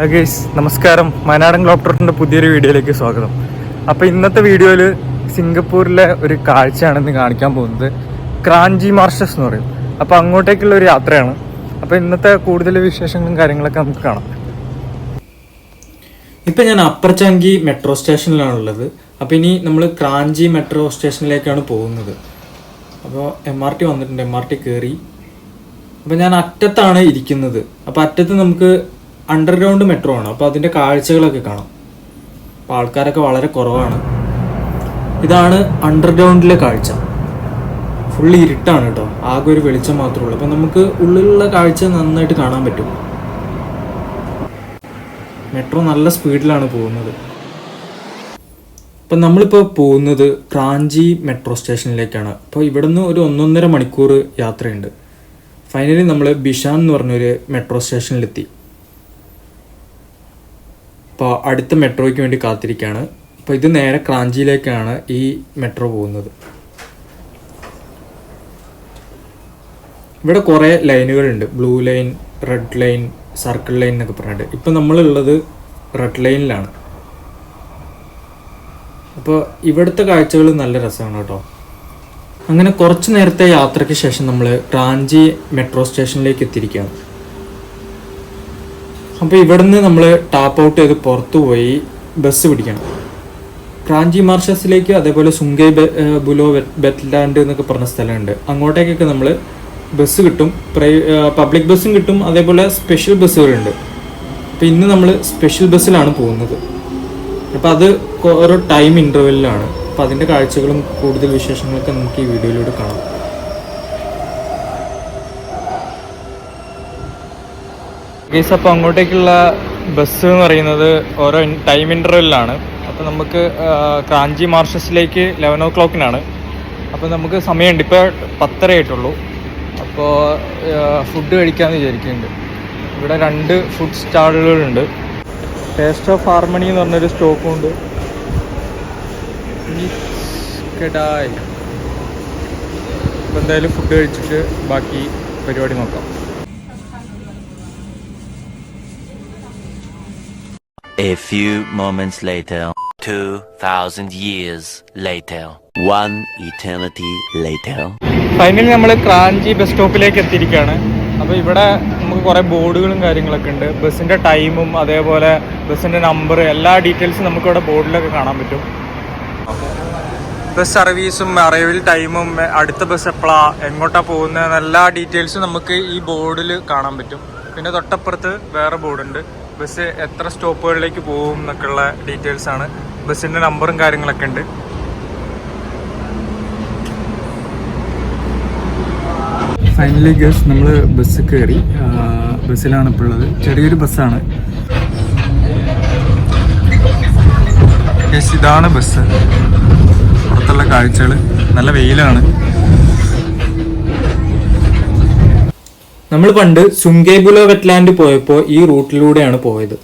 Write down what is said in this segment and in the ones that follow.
Hello നമസ്കാരം. മനാടൻ ഗ്ലോപ്ടറിന്റെ പുതിയൊരു വീഡിയോയിലേക്ക് സ്വാഗതം. അപ്പോൾ ഇന്നത്തെ വീഡിയോയിൽ സിംഗപ്പൂരിലെ ഒരു കാഴ്ചയാണ് ഇന്ന് കാണിക്കാൻ പോകുന്നത്. ക്രാഞ്ചി മാർഷസ് എന്ന് പറയും. അപ്പോൾ അങ്ങോട്ടേക്കുള്ള ഒരു യാത്രയാണ്. അപ്പോൾ ഇന്നത്തെ കൂടുതൽ വിശേഷങ്ങളും കാര്യങ്ങളൊക്കെ നമുക്ക് കാണാം. ഇപ്പം ഞാൻ അപ്പർചാങ്കി മെട്രോ സ്റ്റേഷനിലാണുള്ളത് അപ്പോൾ ഇനി നമ്മൾ ക്രാഞ്ചി മെട്രോ സ്റ്റേഷനിലേക്കാണ് പോകുന്നത്. അപ്പോൾ എം ആർ ടി വന്നിട്ടുണ്ട്. എം ആർ ടി കയറി അപ്പോൾ ഞാൻ അറ്റത്താണ് ഇരിക്കുന്നത്. അപ്പോൾ അറ്റത്ത് നമുക്ക് അണ്ടർഗ്രൗണ്ട് മെട്രോ ആണ്. അപ്പോൾ അതിന്റെ കാഴ്ചകളൊക്കെ കാണാം. അപ്പോൾ ആൾക്കാരൊക്കെ വളരെ കുറവാണ്. ഇതാണ് അണ്ടർഗ്രൗണ്ടിലെ കാഴ്ച. ഫുള്ള് ഇരുട്ടാണ് കേട്ടോ. ആകെ ഒരു വെളിച്ചം മാത്രമേ ഉള്ളൂ. അപ്പോൾ നമുക്ക് ഉള്ളിലുള്ള കാഴ്ച നന്നായിട്ട് കാണാൻ പറ്റും. മെട്രോ നല്ല സ്പീഡിലാണ് പോകുന്നത്. അപ്പം നമ്മളിപ്പോൾ പോകുന്നത് റാഞ്ചി മെട്രോ സ്റ്റേഷനിലേക്കാണ് അപ്പോൾ ഇവിടുന്ന് ഒരു ഒന്നൊന്നര മണിക്കൂർ യാത്രയുണ്ട്. ഫൈനലി നമ്മൾ ബിഷാൻ എന്ന് പറഞ്ഞൊരു മെട്രോ സ്റ്റേഷനിലെത്തി അപ്പോൾ അടുത്ത മെട്രോയ്ക്ക് വേണ്ടി കാത്തിരിക്കുകയാണ് അപ്പോൾ ഇത് നേരെ ക്രാഞ്ചിയിലേക്കാണ് ഈ മെട്രോ പോകുന്നത്. ഇവിടെ കുറേ ലൈനുകളുണ്ട്. Blue line red line circle line എന്നൊക്കെ പറഞ്ഞിട്ട്. ഇപ്പം നമ്മളുള്ളത് റെഡ് ലൈനിലാണ്. അപ്പോൾ ഇവിടുത്തെ കാഴ്ചകൾ നല്ല രസമാണ് കേട്ടോ. അങ്ങനെ കുറച്ച് നേരത്തെ യാത്രയ്ക്ക് ശേഷം നമ്മൾ റാഞ്ചി മെട്രോ സ്റ്റേഷനിലേക്ക് എത്തിയിരിക്കുകയാണ്. അപ്പോൾ ഇവിടുന്ന് നമ്മൾ ടാപ്പ് ഔട്ട് ചെയ്ത് പുറത്തു പോയി ബസ് പിടിക്കണം. പ്രാഞ്ചി മാർഷസിലേക്ക് അതേപോലെ സുങ്കൈ ബുലോ ബെറ്റ്ലാൻഡ് എന്നൊക്കെ പറഞ്ഞ സ്ഥലമുണ്ട്. അങ്ങോട്ടേക്കൊക്കെ നമ്മൾ ബസ് കിട്ടും. പ്രൈ പബ്ലിക് ബസ്സും കിട്ടും. അതേപോലെ സ്പെഷ്യൽ ബസ്സുകളുണ്ട് അപ്പോൾ ഇന്ന് നമ്മൾ സ്പെഷ്യൽ ബസ്സിലാണ് പോകുന്നത്. അപ്പോൾ അത് ഓരോ ടൈം ഇന്റർവെല്ലിലാണ് അപ്പോൾ അതിന്റെ കാഴ്ചകളും കൂടുതൽ വിശേഷങ്ങളൊക്കെ നമുക്ക് ഈ വീഡിയോയിലൂടെ കാണാം. ഗൈസ് അപ്പോൾ അങ്ങോട്ടേക്കുള്ള ബസ് എന്ന് പറയുന്നത് ഓരോ ടൈം ഇന്റർവെല്ലാണ് അപ്പോൾ നമുക്ക് ക്രാഞ്ചി മാർഷസിലേക്ക് ലെവൻ ഓ ക്ലോക്കിനാണ് അപ്പോൾ നമുക്ക് സമയമുണ്ട്. ഇപ്പോൾ പത്തര ആയിട്ടുള്ളൂ. അപ്പോൾ ഫുഡ് കഴിക്കാമെന്ന് വിചാരിക്കുന്നുണ്ട്. ഇവിടെ രണ്ട് ഫുഡ് സ്റ്റാളുകളുണ്ട് ടേസ്റ്റ് ഓഫ് ഹാർമണി എന്ന് പറഞ്ഞൊരു സ്റ്റോക്കും ഉണ്ട്. എന്തായാലും ഫുഡ് കഴിച്ചിട്ട് ബാക്കി പരിപാടി നോക്കാം. A few moments later, 2,000 years later, one eternity later. Finally നമ്മൾ ക്രാഞ്ചി ബസ് സ്റ്റോപ്പിലേക്ക് എത്തിയിരിക്കുകയാണ്. അപ്പോൾ ഇവിടെ നമുക്ക് കുറേ ബോർഡുകളും കാര്യങ്ങളൊക്കെ ഉണ്ട്. ബസ്സിന്റെ ടൈമും അതേപോലെ ബസ്സിന്റെ നമ്പർ എല്ലാ ഡീറ്റെയിൽസും നമുക്ക് ഇവിടെ ബോർഡിലൊക്കെ കാണാൻ പറ്റും. ബസ് സർവീസും അറൈവൽ ടൈമും അടുത്ത ബസ് എപ്പോഴാ എങ്ങോട്ടാ പോകുന്നത് എല്ലാ ഡീറ്റെയിൽസും നമുക്ക് ഈ ബോർഡിൽ കാണാൻ പറ്റും. പിന്നെ തൊട്ടപ്പുറത്ത് വേറെ ബോർഡുണ്ട് ബസ് എത്ര സ്റ്റോപ്പുകളിലേക്ക് പോകും എന്നൊക്കെയുള്ള ഡീറ്റെയിൽസ് ആണ്. ബസ്സിന്റെ നമ്പറും കാര്യങ്ങളൊക്കെ ഉണ്ട്. ഫൈനലി ഗസ് നമ്മൾ ബസ് കയറി. ബസ്സിലാണ് ഇപ്പോൾ ഉള്ളത്. ചെറിയൊരു ബസ്സാണ് ഗസ് ഇതാണ് ബസ് പുറത്തുള്ള കാഴ്ചകൾ നല്ല വെയിലാണ്. നമ്മൾ പണ്ട് സുങ്കേബുലോ വെറ്റ്ലാൻഡ് പോയപ്പോൾ ഈ റൂട്ടിലൂടെയാണ് പോയത്.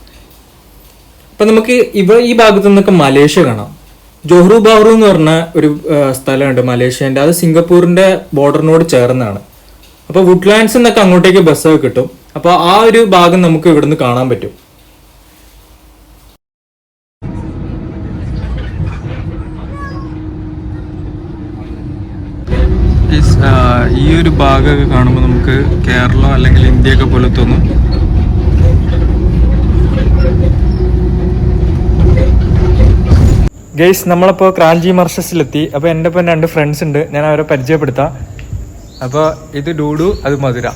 അപ്പൊ നമുക്ക് ഇവ ഈ ഭാഗത്തു നിന്നൊക്കെ മലേഷ്യ കാണാം. ജോഹ്റു ബാഹ്റു എന്ന് പറഞ്ഞ ഒരു സ്ഥലമുണ്ട് മലേഷ്യന്റെ. അത് സിംഗപ്പൂരിന്റെ ബോർഡറിനോട് ചേർന്നാണ്. അപ്പൊ വുഡ്ലാൻഡ്സ് എന്നൊക്കെ അങ്ങോട്ടേക്ക് ബസ്സൊക്കെ കിട്ടും. അപ്പോൾ ആ ഒരു ഭാഗം നമുക്ക് ഇവിടുന്ന് കാണാൻ പറ്റും. ഈ ഒരു ഭാഗമൊക്കെ കാണുമ്പോൾ നമുക്ക് കേരളം അല്ലെങ്കിൽ ഇന്ത്യയൊക്കെ പോലെ തോന്നും. ഗെയ്സ് നമ്മളിപ്പോൾ ക്രാഞ്ചി മർഷസിലെത്തി അപ്പോൾ എന്റെ ഒപ്പം രണ്ട് ഫ്രണ്ട്സ് ഉണ്ട്. ഞാൻ അവരെ പരിചയപ്പെടുത്താം. അപ്പോൾ ഇത് ഡൂഡു അത് മധുര.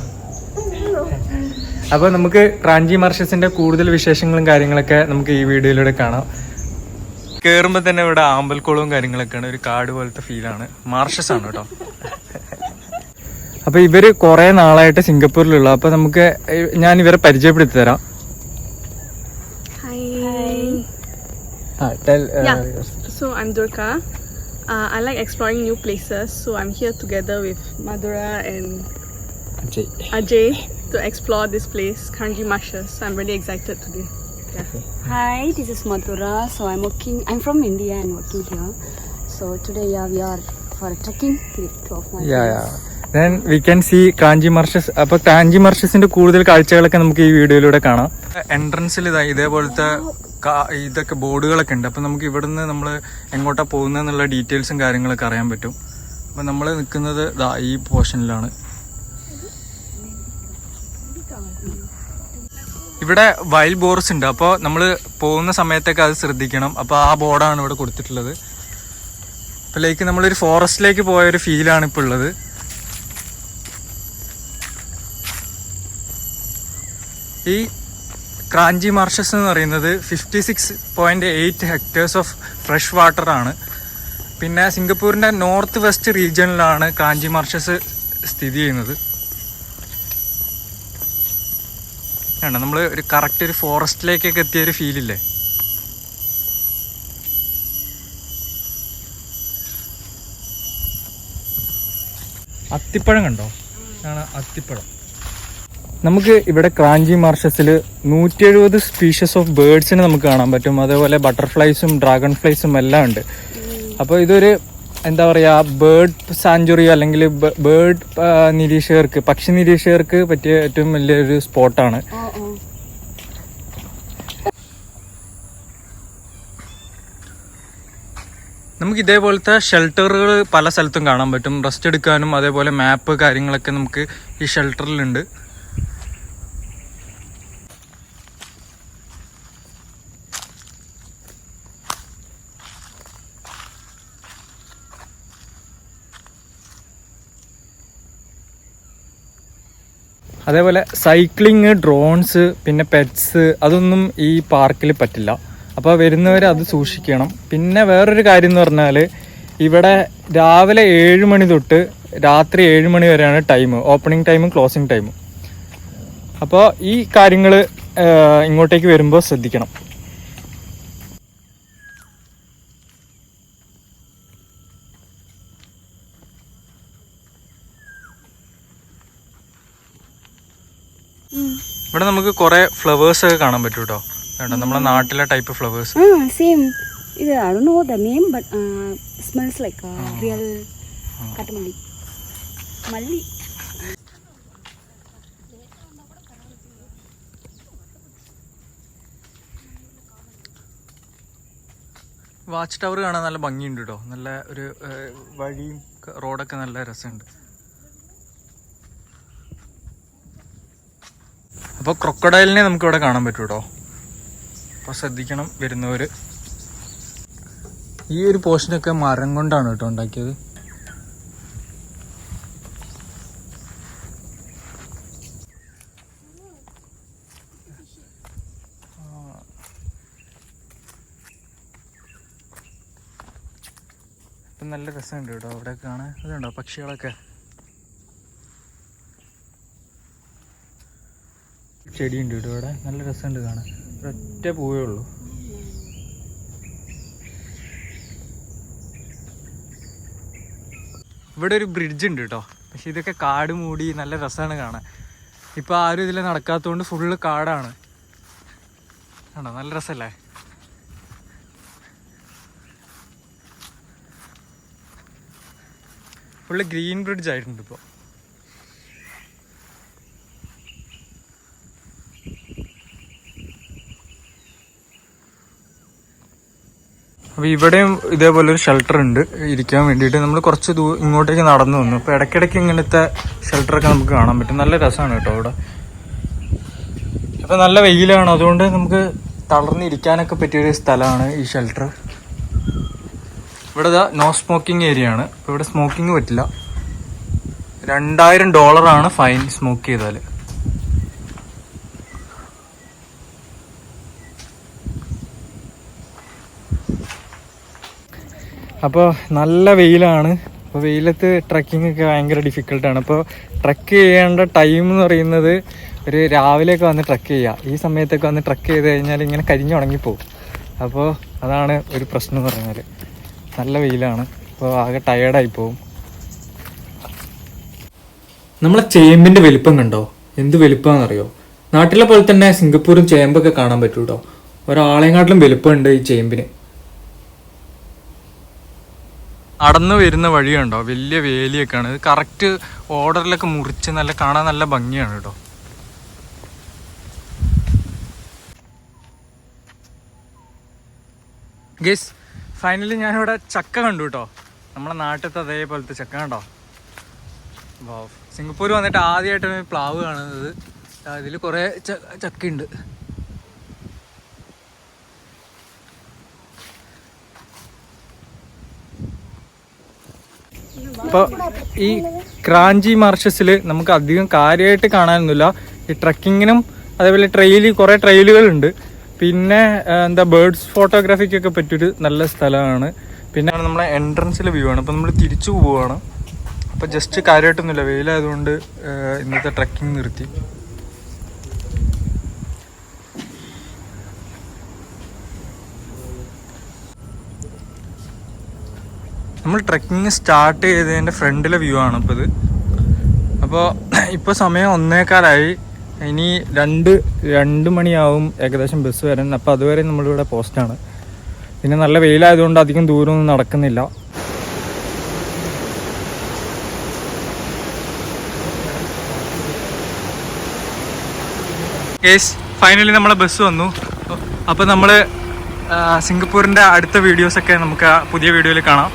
അപ്പോൾ നമുക്ക് ക്രാഞ്ചി മർഷസിന്റെ കൂടുതൽ വിശേഷങ്ങളും കാര്യങ്ങളൊക്കെ നമുക്ക് ഈ വീഡിയോയിലൂടെ കാണാം. കയറുമ്പോൾ തന്നെ ഇവിടെ ആമ്പൽക്കുളവും കാര്യങ്ങളൊക്കെയാണ്. ഒരു കാട് പോലത്തെ ഫീലാണ് മാർഷസ് ആണ് കേട്ടോ. അപ്പോൾ ഇവർ കുറേ നാളായിട്ട് സിംഗപ്പൂരിലുള്ള അപ്പോൾ നമുക്ക് ഞാൻ ഇവരെ പരിചയപ്പെടുത്തി തരാം uh. So I'm Durka. Uh, I like exploring new places, so I'm here together with Madura and Ajay, Ajay to explore this place, Kanji Marshes. I'm really excited today. Yeah. Hi, this is Madhura. So I'm working. I'm from India and working here. So today, yeah, we are for a trekking with two of my Yeah, friends. yeah. Then we can see Kranji marshes അപ്പൊ Kranji മർഷസിന്റെ കൂടുതൽ കാഴ്ചകളൊക്കെ നമുക്ക് ഈ വീഡിയോയിലൂടെ കാണാം. എൻട്രൻസിൽ ഇതാ ഇതേപോലത്തെ ഇതൊക്കെ ബോർഡുകളൊക്കെ ഉണ്ട്. അപ്പൊ നമുക്ക് ഇവിടുന്ന് നമ്മൾ എങ്ങോട്ടാ പോകുന്നതെന്നുള്ള ഡീറ്റെയിൽസും കാര്യങ്ങളൊക്കെ അറിയാൻ പറ്റും. അപ്പൊ നമ്മൾ നിൽക്കുന്നത് ഈ പോർഷനിലാണ്. ഇവിടെ വൈൽഡ് ബോർസ് ഉണ്ട്. അപ്പോൾ നമ്മൾ പോകുന്ന സമയത്തൊക്കെ അത് ശ്രദ്ധിക്കണം. അപ്പോൾ ആ ബോർഡാണ് ഇവിടെ കൊടുത്തിട്ടുള്ളത്. അപ്പോൾ ലൈക്ക് നമ്മളൊരു ഫോറസ്റ്റിലേക്ക് പോയ ഒരു ഫീലാണ് ഇപ്പോൾ ഉള്ളത്. ഈ ക്രാഞ്ചി മാർഷസ് എന്ന് പറയുന്നത് fifty six point eight hectares of fresh water ആണ്. പിന്നെ സിംഗപ്പൂരിന്റെ നോർത്ത് വെസ്റ്റ് റീജിയണിലാണ് ക്രാഞ്ചി മാർഷസ് സ്ഥിതി ചെയ്യുന്നത്. വേണ്ട നമ്മൾ ഒരു കറക്റ്റ് ഒരു ഫോറസ്റ്റിലേക്കൊക്കെ എത്തിയ ഒരു ഫീലില്ലേ അത്തിപ്പഴം കണ്ടോ? ആണ് അത്തിപ്പഴം. നമുക്ക് ഇവിടെ ക്രാഞ്ചി മാർഷസിൽ നൂറ്റി എഴുപത് സ്പീഷ്യസ് ഓഫ് ബേർഡ്സിനെ നമുക്ക് കാണാൻ പറ്റും. അതേപോലെ ബട്ടർഫ്ലൈസും ഡ്രാഗൺ ഫ്ലൈസും എല്ലാം ഉണ്ട്. അപ്പോൾ ഇതൊരു എന്താ പറയുക ബേർഡ് സാഞ്ചുറി അല്ലെങ്കിൽ ബേർഡ് നിരീക്ഷകർക്ക് പക്ഷി നിരീക്ഷകർക്ക് പറ്റിയ ഏറ്റവും വലിയൊരു സ്പോട്ടാണ്. നമുക്ക് ഇതേപോലത്തെ ഷെൽട്ടറുകൾ പല സ്ഥലത്തും കാണാൻ പറ്റും. റെസ്റ്റ് എടുക്കാനും അതേപോലെ മാപ്പ് കാര്യങ്ങളൊക്കെ നമുക്ക് ഈ ഷെൽട്ടറിലുണ്ട് അതേപോലെ സൈക്ലിങ് ഡ്രോൺസ് പിന്നെ പെറ്റ്സ് അതൊന്നും ഈ പാർക്കിൽ പറ്റില്ല. അപ്പോൾ വരുന്നവർ അത് സൂക്ഷിക്കണം. പിന്നെ വേറൊരു കാര്യം എന്ന് പറഞ്ഞാൽ ഇവിടെ രാവിലെ ഏഴ് മണി തൊട്ട് രാത്രി ഏഴ് മണി വരെയാണ് ടൈം ഓപ്പണിംഗ് ടൈമും ക്ലോസിംഗ് ടൈമും അപ്പോൾ ഈ കാര്യങ്ങൾ ഇങ്ങോട്ടേക്ക് വരുമ്പോൾ ശ്രദ്ധിക്കണം. ഇവിടെ നമുക്ക് കുറേ ഫ്ലവേഴ്സ് ഒക്കെ കാണാൻ പറ്റും കേട്ടോ നമ്മുടെ നാട്ടിലെ type flowers no name but smells real. Malli. Watch tower കാണാൻ നല്ല ഭംഗിയുണ്ട് കേട്ടോ നല്ല ഒരു വഴിയും റോഡൊക്കെ നല്ല രസമുണ്ട്. അപ്പോൾ ക്രൊക്കഡൈലിനെ നമുക്ക് ഇവിടെ കാണാൻ പറ്റും കേട്ടോ അപ്പോൾ ശ്രദ്ധിക്കണം വരുന്നവർ ഈ ഒരു പോർഷനൊക്കെ മരം കൊണ്ടാണ് കേട്ടോ ഉണ്ടാക്കിയത്. നല്ല രസമുണ്ട് കേട്ടോ അവിടെ കാണാൻ. അതുണ്ടോ പക്ഷികളൊക്കെ? ചെടിയുണ്ട് കേട്ടോ. ഇവിടെ നല്ല രസമുണ്ട് കാണാൻ. ഒറ്റ പൂവേ ഉള്ളൂ. ഇവിടെ ഒരു ബ്രിഡ്ജ് ഉണ്ട് കേട്ടോ. പക്ഷെ ഇതൊക്കെ കാട് മൂടി നല്ല രസമാണ് കാണാൻ. ഇപ്പൊ ആരും ഇതിൽ നടക്കാത്തതുകൊണ്ട് ഫുള്ള് കാടാണ്. ആണോ? നല്ല രസമല്ലേ? ഫുള്ള് ഗ്രീൻ ബ്രിഡ്ജ് ആയിട്ടുണ്ട് ഇപ്പോൾ അപ്പോൾ ഇവിടെയും ഇതേപോലെ ഒരു ഷെൽട്ടർ ഉണ്ട്. ഇരിക്കാൻ വേണ്ടിയിട്ട് നമ്മൾ കുറച്ച് ദൂ ഇങ്ങോട്ടേക്ക് നടന്നു വന്നു. അപ്പോൾ ഇടയ്ക്കിടയ്ക്ക് ഇങ്ങനത്തെ ഷെൽട്ടറൊക്കെ നമുക്ക് കാണാൻ പറ്റും. നല്ല രസമാണ് കേട്ടോ അവിടെ. അപ്പോൾ നല്ല വെയിലാണ്. അതുകൊണ്ട് നമുക്ക് തളർന്നിരിക്കാനൊക്കെ പറ്റിയൊരു സ്ഥലമാണ് ഈ ഷെൽട്ടർ ഇവിടെ നോ സ്മോക്കിംഗ് ഏരിയ ആണ്. ഇവിടെ സ്മോക്കിംഗ് പറ്റില്ല. രണ്ടായിരം ഡോളറാണ് ഫൈൻ സ്മോക്ക് ചെയ്താൽ അപ്പോൾ നല്ല വെയിലാണ്. അപ്പോൾ വെയിലത്ത് ട്രക്കിംഗ് ഒക്കെ ഭയങ്കര ഡിഫിക്കൽട്ടാണ് അപ്പോൾ ട്രക്ക് ചെയ്യേണ്ട ടൈം എന്ന് പറയുന്നത് ഒരു രാവിലെയൊക്കെ വന്ന് ട്രക്ക് ചെയ്യുക ഈ സമയത്തൊക്കെ വന്ന് ട്രക്ക് ചെയ്ത് കഴിഞ്ഞാൽ ഇങ്ങനെ കരിഞ്ഞു ഉണങ്ങിപ്പോവും. അപ്പോൾ അതാണ് ഒരു പ്രശ്നം എന്ന് പറഞ്ഞാൽ നല്ല വെയിലാണ്. അപ്പോൾ ആകെ ടയേർഡായി പോവും. നമ്മളെ ചേമ്പിന്റെ വലിപ്പം കണ്ടോ? എന്ത് വലിപ്പമാണെന്നറിയോ? നാട്ടിലെ പോലെ തന്നെ സിംഗപ്പൂരും ചേമ്പൊക്കെ കാണാൻ പറ്റൂട്ടോ. കേട്ടോ ഒരാളെക്കാട്ടിലും വലിപ്പമുണ്ട് ഈ ചേമ്പിന്. നടന്നു വരുന്ന വഴിയുണ്ടോ? വലിയ വേലിയൊക്കെയാണ്. ഇത് കറക്റ്റ് ഓർഡറിലൊക്കെ മുറിച്ച് നല്ല കാണാൻ നല്ല ഭംഗിയാണ് കേട്ടോ. ഗേസ് ഫൈനലി ഞാനിവിടെ ചക്ക കണ്ടു കേട്ടോ. നമ്മുടെ നാട്ടിലത്തെ അതേപോലത്തെ ചക്ക കണ്ടോ. സിംഗപ്പൂർ വന്നിട്ട് ആദ്യമായിട്ടാണ് പ്ലാവ് കാണുന്നത്. അതിൽ കുറേ ചക്കയുണ്ട്. ഉണ്ട് ഇപ്പോൾ ഈ ക്രാഞ്ചി മാർഷസിൽ നമുക്ക് അധികം കാര്യമായിട്ട് കാണാനൊന്നുമില്ല. ഈ ട്രക്കിങ്ങിനും അതേപോലെ ട്രെയിൽ കുറേ ട്രെയിലുകളുണ്ട്. പിന്നെ എന്താ ബേർഡ്സ് ഫോട്ടോഗ്രാഫിക്കൊക്കെ പറ്റിയൊരു നല്ല സ്ഥലമാണ്. പിന്നെ നമ്മളെ എൻട്രൻസിലെ വ്യൂ ആണ്. അപ്പോൾ നമ്മൾ തിരിച്ചു പോവുകയാണ് അപ്പോൾ ജസ്റ്റ് കാര്യമായിട്ടൊന്നുമില്ല വെയിലായതുകൊണ്ട് ഇന്നത്തെ ട്രക്കിംഗ് നിർത്തി. നമ്മൾ ട്രക്കിംഗ് സ്റ്റാർട്ട് ചെയ്തതിന്റെ ഫ്രണ്ടിലെ വ്യൂ ആണ് ഇപ്പോൾ ഇത്. അപ്പോൾ ഇപ്പോൾ സമയം ഒന്നേക്കാലായി ഇനി രണ്ട് രണ്ട് മണിയാവും ഏകദേശം ബസ് വരാൻ. അപ്പോൾ അതുവരെ നമ്മളിവിടെ പോസ്റ്റാണ് പിന്നെ നല്ല വെയിലായതുകൊണ്ട് അധികം ദൂരമൊന്നും നടക്കുന്നില്ല. കേസ് ഫൈനലി നമ്മളെ ബസ് വന്നു. അപ്പോൾ നമ്മൾ സിംഗപ്പൂരിന്റെ അടുത്ത വീഡിയോസൊക്കെ നമുക്ക് പുതിയ വീഡിയോയിൽ കാണാം.